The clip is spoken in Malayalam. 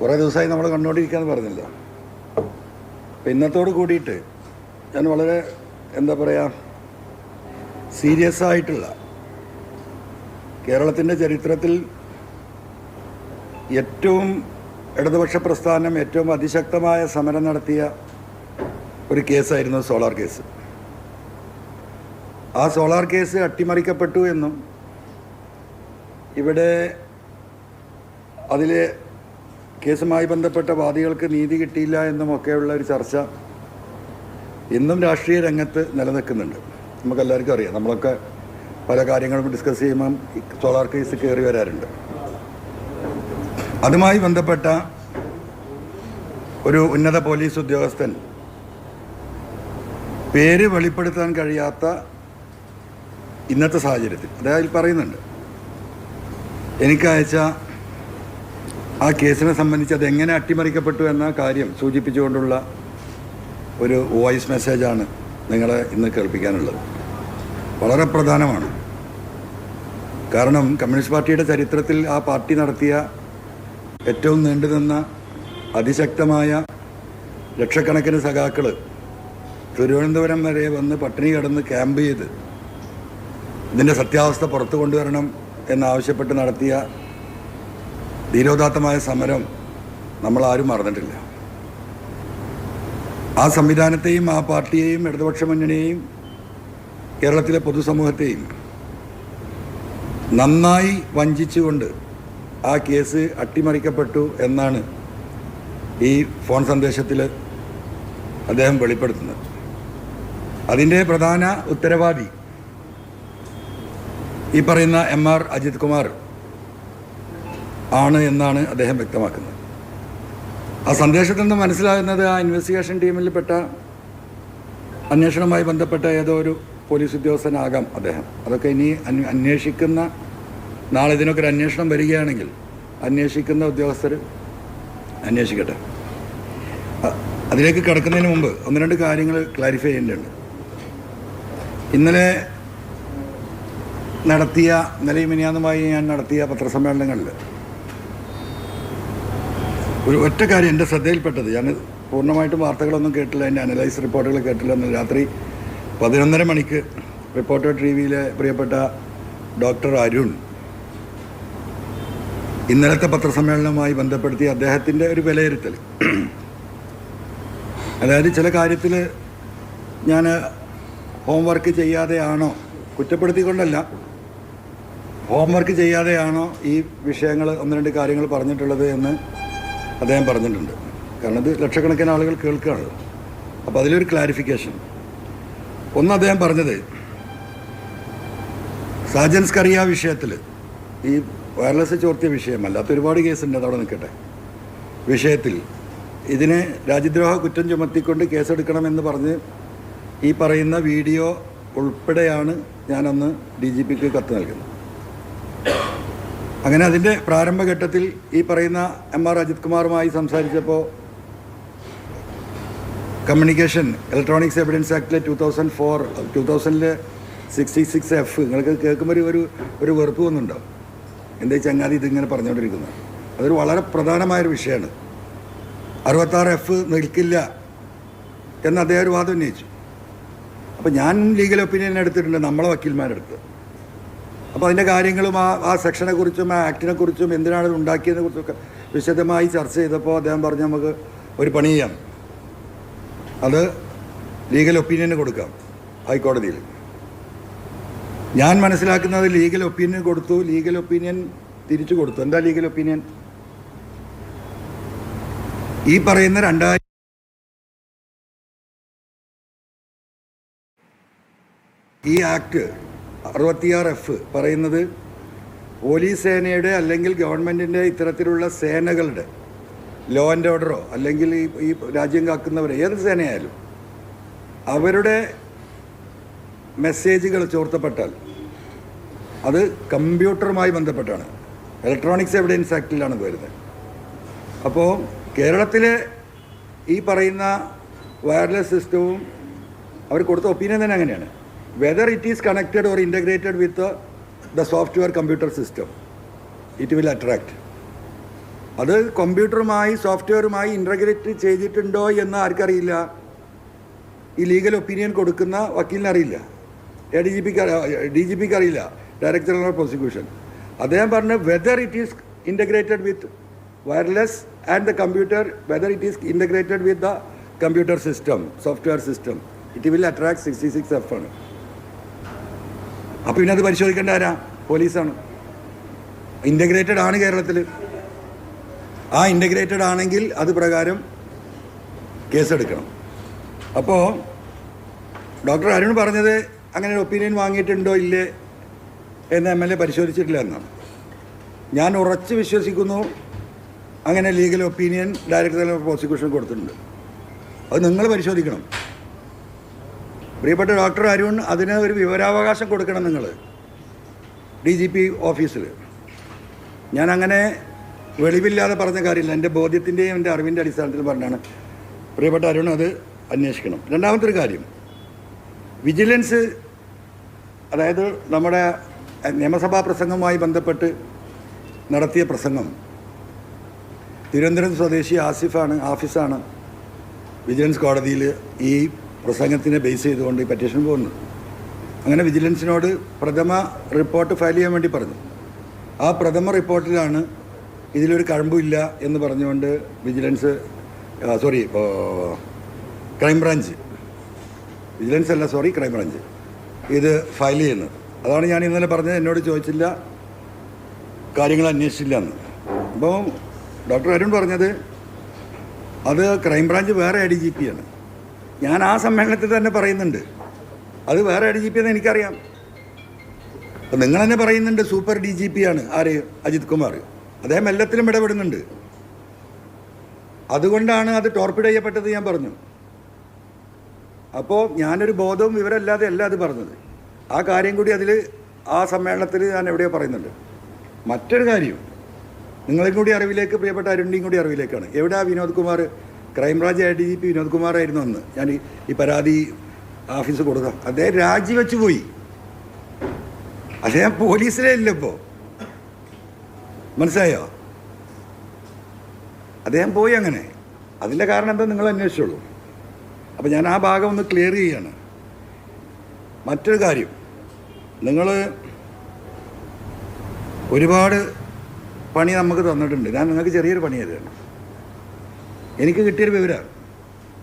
കുറേ ദിവസമായി നമ്മൾ കണ്ടുകൊണ്ടിരിക്കുകയെന്ന് പറഞ്ഞല്ലോ. അപ്പം ഇന്നത്തോട് കൂടിയിട്ട് ഞാൻ വളരെ എന്താ പറയുക സീരിയസ് ആയിട്ടുള്ള കേരളത്തിന്റെ ചരിത്രത്തിൽ ഏറ്റവും ഇടതുപക്ഷ പ്രസ്ഥാനം ഏറ്റവും അതിശക്തമായ സമരം നടത്തിയ ഒരു കേസായിരുന്നു സോളാർ കേസ്. ആ സോളാർ കേസ് അട്ടിമറിക്കപ്പെട്ടു എന്നും ഇവിടെ അതിലെ കേസുമായി ബന്ധപ്പെട്ട വാദികൾക്ക് നീതി കിട്ടിയില്ല എന്നുമൊക്കെയുള്ള ഒരു ചർച്ച ഇന്നും രാഷ്ട്രീയ രംഗത്ത് നിലനിൽക്കുന്നുണ്ട്. നമുക്കെല്ലാവർക്കും അറിയാം. നമ്മളൊക്കെ പല കാര്യങ്ങളും ഡിസ്കസ് ചെയ്യുമ്പം സോളാർ കേസ് കയറി വരാറുണ്ട്. അതുമായി ബന്ധപ്പെട്ട ഒരു ഉന്നത പോലീസ് ഉദ്യോഗസ്ഥൻ പേര് വെളിപ്പെടുത്താൻ കഴിയാത്ത ഇന്നത്തെ സാഹചര്യത്തിൽ. അതായത് പറയുന്നുണ്ട്. എനിക്ക് അയച്ച ആ കേസിനെ സംബന്ധിച്ച് അത് എങ്ങനെ അട്ടിമറിക്കപ്പെട്ടു എന്ന കാര്യം സൂചിപ്പിച്ചുകൊണ്ടുള്ള ഒരു വോയിസ് മെസ്സേജാണ് നിങ്ങളെ ഇന്ന് കേൾപ്പിക്കാനുള്ളത്. വളരെ പ്രധാനമാണ്. കാരണം കമ്മ്യൂണിസ്റ്റ് പാർട്ടിയുടെ ചരിത്രത്തിൽ ആ പാർട്ടി നടത്തിയ ഏറ്റവും നീണ്ടുനിന്ന അതിശക്തമായ ലക്ഷക്കണക്കിന് സഖാക്കൾ തിരുവനന്തപുരം വരെ വന്ന് പട്ടിണി കിടന്ന് ക്യാമ്പ് ചെയ്ത് ഇതിന്റെ സത്യാവസ്ഥ പുറത്തു കൊണ്ടുവരണം എന്നാവശ്യപ്പെട്ട് നടത്തിയ ധീരോദാത്തമായ സമരം നമ്മൾ ആരും മറന്നിട്ടില്ല. ആ സംവിധാനത്തെയും ആ പാർട്ടിയെയും ഇടതുപക്ഷ മുന്നണിയെയും കേരളത്തിലെ പൊതുസമൂഹത്തെയും നന്നായി വഞ്ചിച്ചുകൊണ്ട് ആ കേസ് അട്ടിമറിക്കപ്പെട്ടു എന്നാണ് ഈ ഫോൺ സന്ദേശത്തിൽ അദ്ദേഹം വെളിപ്പെടുത്തുന്നത്. അതിന്റെ പ്രധാന ഉത്തരവാദി ഈ പറയുന്ന എം ആർ അജിത് കുമാർ ആണ് എന്നാണ് അദ്ദേഹം വ്യക്തമാക്കുന്നത്. ആ സന്ദേശത്തിൽ നിന്ന് മനസ്സിലാകുന്നത് ആ ഇൻവെസ്റ്റിഗേഷൻ ടീമിൽപ്പെട്ട അന്വേഷണവുമായി ബന്ധപ്പെട്ട ഏതോ ഒരു പോലീസ് ഉദ്യോഗസ്ഥനാകാം അദ്ദേഹം. അതൊക്കെ ഇനി അന്വേഷിക്കുന്ന നാളെ ഇതിനൊക്കെ ഒരു അന്വേഷണം വരികയാണെങ്കിൽ അന്വേഷിക്കുന്ന ഉദ്യോഗസ്ഥർ അന്വേഷിക്കട്ടെ. അതിലേക്ക് കിടക്കുന്നതിന് മുമ്പ് ഒന്ന് രണ്ട് കാര്യങ്ങൾ ക്ലാരിഫൈ ചെയ്യേണ്ടതുണ്ട്. ഇന്നലെ നടത്തിയ ഇന്നലെയും മിനിയാന്നുമായി ഞാൻ നടത്തിയ പത്രസമ്മേളനങ്ങളിൽ ഒരു ഒറ്റ കാര്യം എന്റെ ശ്രദ്ധയിൽപ്പെട്ടത്. ഞാൻ പൂർണമായിട്ടും വാർത്തകളൊന്നും കേട്ടില്ല എന്റെ അനലൈസ് റിപ്പോർട്ടുകൾ കേട്ടില്ല. എന്ന് രാത്രി പതിനൊന്നര മണിക്ക് റിപ്പോർട്ടർ ടി വിയിലെ പ്രിയപ്പെട്ട ഡോക്ടർ അരുൺ ഇന്നലത്തെ പത്രസമ്മേളനവുമായി ബന്ധപ്പെടുത്തി അദ്ദേഹത്തിന്റെ ഒരു വിലയിരുത്തൽ. അതായത് ചില കാര്യത്തിൽ ഞാൻ ഹോംവർക്ക് ചെയ്യാതെയാണോ കുറ്റപ്പെടുത്തിക്കൊണ്ടല്ല ഹോംവർക്ക് ചെയ്യാതെയാണോ ഈ വിഷയങ്ങൾ ഒന്ന് രണ്ട് കാര്യങ്ങൾ പറഞ്ഞിട്ടുള്ളത് എന്ന് അദ്ദേഹം പറഞ്ഞിട്ടുണ്ട്. കാരണം ഇത് ലക്ഷക്കണക്കിന് ആളുകൾ കേൾക്കുകയാണ് അപ്പോൾ അതിലൊരു ക്ലാരിഫിക്കേഷൻ ഒന്ന് അദ്ദേഹം പറഞ്ഞത് സാജൻസ് കറിയ വിഷയത്തിൽ ഈ വയർലെസ് ചോർത്തിയ വിഷയം അല്ലാത്ത ഒരുപാട് കേസുണ്ട് അതവിടെ നിൽക്കട്ടെ. വിഷയത്തിൽ ഇതിനെ രാജ്യദ്രോഹ കുറ്റം ചുമത്തിക്കൊണ്ട് കേസെടുക്കണമെന്ന് പറഞ്ഞ് ഈ പറയുന്ന വീഡിയോ ഉൾപ്പെടെയാണ് ഞാനന്ന് ഡി ജി പിക്ക് കത്ത് നൽകുന്നത്. അങ്ങനെ അതിന്റെ പ്രാരംഭഘട്ടത്തിൽ ഈ പറയുന്ന എം ആർ അജിത് കുമാറുമായി സംസാരിച്ചപ്പോൾ കമ്മ്യൂണിക്കേഷൻ ഇലക്ട്രോണിക്സ് എവിഡൻസ് ആക്ടിലെ ടു തൗസൻഡ് ഫോർ ടു തൗസൻഡിലെ സിക്സ്റ്റി സിക്സ് എഫ് നിങ്ങൾക്ക് കേൾക്കുമ്പോൾ ഒരു ഒരു വെറുപ്പ് വന്നുണ്ടാവും ഈ ചങ്ങാതി ഇതിങ്ങനെ പറഞ്ഞുകൊണ്ടിരിക്കുന്നത് അതൊരു വളരെ പ്രധാനമായൊരു വിഷയമാണ്. അറുപത്താറ് എഫ് നിൽക്കില്ല എന്ന് അദ്ദേഹം ഒരു വാദം ഉന്നയിച്ചു. അപ്പോൾ ഞാൻ ലീഗൽ ഒപ്പീനിയൻ എടുത്തിട്ടുണ്ട് നമ്മളെ വക്കീൽമാരെടുത്ത്. അപ്പോൾ അതിന്റെ കാര്യങ്ങളും ആ ആ സെക്ഷനെ കുറിച്ചും ആ ആക്ടിനെ കുറിച്ചും എന്തിനാണ് ഇത് ഉണ്ടാക്കിയതിനെ കുറിച്ചൊക്കെ വിശദമായി ചർച്ച ചെയ്തപ്പോൾ അദ്ദേഹം പറഞ്ഞു നമുക്ക് ഒരു പണി ചെയ്യാം. അത് ലീഗൽ ഒപ്പീനിയന് കൊടുക്കാം ഹൈക്കോടതിയിൽ. ഞാൻ മനസ്സിലാക്കുന്നത് ലീഗൽ ഒപ്പീനിയൻ കൊടുത്തു ലീഗൽ ഒപ്പീനിയൻ തിരിച്ചു കൊടുത്തു. എന്താ ലീഗൽ ഒപ്പീനിയൻ ഈ പറയുന്ന രണ്ടായിരം ഈ ആക്ട് അറുപത്തിയാറ് എഫ് പറയുന്നത് പോലീസ് സേനയുടെ അല്ലെങ്കിൽ ഗവൺമെന്റിന്റെ ഇത്തരത്തിലുള്ള സേനകളുടെ ലോ ആൻഡ് ഓർഡറോ അല്ലെങ്കിൽ ഈ രാജ്യം കാക്കുന്നവർ ഏത് സേനയായാലും അവരുടെ മെസ്സേജുകൾ ചോർത്തപ്പെട്ടാൽ അത് കമ്പ്യൂട്ടറുമായി ബന്ധപ്പെട്ടാണ്. ഇലക്ട്രോണിക്സ് എവിഡൻസ് ആക്ടിലാണ് വരുന്നത്. അപ്പോൾ കേരളത്തിലെ ഈ പറയുന്ന വയർലെസ് സിസ്റ്റവും അവർ കൊടുത്ത ഒപ്പീനിയൻ തന്നെ അങ്ങനെയാണ്. Whether it is connected or with with the software computer system, it will attract. അത് കമ്പ്യൂട്ടറുമായി സോഫ്റ്റ്വെയറുമായി ഇന്റഗ്രേറ്റ് ചെയ്തിട്ടുണ്ടോ എന്ന് ആർക്കറിയില്ല. ഈ ലീഗൽ ഒപ്പീനിയൻ കൊടുക്കുന്ന വക്കീലിനറിയില്ല. എ ഡി ജി പിക്ക് ഡി ജി പിക്ക് അറിയില്ല. ഡയറക്ടർ ജനറൽ പ്രോസിക്യൂഷൻ അദ്ദേഹം പറഞ്ഞ് whether it is integrated with wireless and the computer whether it is integrated with the computer system software system it will attract sixty six F ആണ്. അപ്പോൾ പിന്നെ അത് പരിശോധിക്കേണ്ട ആരാ? പോലീസാണ്. ഇന്റഗ്രേറ്റഡ് ആണ് കേരളത്തിൽ ആ ഇന്റഗ്രേറ്റഡ് ആണെങ്കിൽ അത് പ്രകാരം കേസെടുക്കണം. അപ്പോൾ ഡോക്ടർ അരുൺ പറഞ്ഞത് അങ്ങനെ ഒരു ഒപ്പീനിയൻ വാങ്ങിയിട്ടുണ്ടോ ഇല്ലേ എന്ന് എം എൽ എ പരിശോധിച്ചിട്ടില്ല എന്നാണ്. ഞാൻ ഉറച്ച് വിശ്വസിക്കുന്നു അങ്ങനെ legal opinion director general prosecution കൊടുത്തിട്ടുണ്ട്. അത് നിങ്ങൾ പരിശോധിക്കണം. പ്രിയപ്പെട്ട ഡോക്ടർ അരുൺ അതിന് ഒരു വിവരാവകാശം കൊടുക്കണം നിങ്ങൾ. ഡി ജി പി ഓഫീസിൽ ഞാൻ അങ്ങനെ വെളിവില്ലാതെ പറഞ്ഞ കാര്യമില്ല. എന്റെ ബോധ്യത്തിന്റെയും എന്റെ അറിവിന്റെ അടിസ്ഥാനത്തിൽ പറഞ്ഞാണ്. പ്രിയപ്പെട്ട അരുൺ അത് അന്വേഷിക്കണം. രണ്ടാമത്തെ ഒരു കാര്യം. വിജിലൻസ് അതായത് നമ്മുടെ നിയമസഭാ പ്രസംഗവുമായി ബന്ധപ്പെട്ട് നടത്തിയ പ്രസംഗം. തിരുവനന്തപുരം സ്വദേശി ആസിഫാണ് ആഫീസാണ് വിജിലൻസ് കോടതിയിൽ ഈ പ്രസംഗത്തിനെ ബേസ് ചെയ്തുകൊണ്ട് ഈ പെറ്റീഷൻ പോകുന്നത് അങ്ങനെ വിജിലൻസിനോട് പ്രഥമ റിപ്പോർട്ട് ഫയൽ ചെയ്യാൻ വേണ്ടി പറഞ്ഞു. ആ പ്രഥമ റിപ്പോർട്ടിലാണ് ഇതിലൊരു കഴമ്പില്ല എന്ന് പറഞ്ഞുകൊണ്ട് vigilance sorry crime branch vigilance അല്ല സോറി ക്രൈംബ്രാഞ്ച് ഇത് ഫയൽ ചെയ്യുന്നത്. അതാണ് ഞാൻ ഇന്നലെ പറഞ്ഞത് എന്നോട് ചോദിച്ചില്ല. കാര്യങ്ങൾ അന്വേഷിച്ചില്ല എന്ന്. അപ്പോൾ ഡോക്ടർ അരുൺ പറഞ്ഞത് അത് ക്രൈംബ്രാഞ്ച് വേറെ ഐ ഡി ജി പി ആണ്. ഞാൻ ആ സമ്മേളനത്തിൽ തന്നെ പറയുന്നുണ്ട്. അത് വേറെ ഡി ജി പി എന്ന് എനിക്കറിയാം. അപ്പം നിങ്ങൾ തന്നെ പറയുന്നുണ്ട് സൂപ്പർ ഡി ജി പി ആണ്. ആര്? അജിത് കുമാർ. അദ്ദേഹം എല്ലാത്തിലും ഇടപെടുന്നുണ്ട്. അതുകൊണ്ടാണ് അത് ടോർപ്പിഡ് ചെയ്യപ്പെട്ടത് ഞാൻ പറഞ്ഞു. അപ്പോൾ ഞാനൊരു ബോധവും വിവരമില്ലാതെ അല്ല അത് പറഞ്ഞത്. ആ കാര്യം കൂടി അതിൽ ആ സമ്മേളനത്തിൽ ഞാൻ എവിടെയോ പറയുന്നുണ്ട്. മറ്റൊരു കാര്യം. നിങ്ങളെയും കൂടി അറിവിലേക്ക് പ്രിയപ്പെട്ട അരുണിന്റെയും കൂടി അറിവിലേക്കാണ്. എവിടെ ആ Vinod Kumar? Crime branch I D G P Vinod കുമാറായിരുന്നു അന്ന്. ഞാൻ ഈ- പരാതി ഓഫീസ് കൊടുക്കാം. അദ്ദേഹം രാജിവെച്ച് പോയി. അദ്ദേഹം പോലീസിലേ ഇല്ല ഇപ്പോൾ മനസ്സിലായോ? അദ്ദേഹം പോയി അങ്ങനെ. അതിന്റെ കാരണം എന്താ നിങ്ങൾ അന്വേഷിച്ചോളൂ. അപ്പോൾ ഞാൻ ആ ഭാഗം ഒന്ന് ക്ലിയർ ചെയ്യാണ്. മറ്റൊരു കാര്യം. നിങ്ങൾ ഒരുപാട് പണി നമുക്ക് തന്നിട്ടുണ്ട്. ഞാൻ നിങ്ങൾക്ക് ചെറിയൊരു പണി തരാണ് എനിക്ക് കിട്ടിയൊരു വിവരമാണ്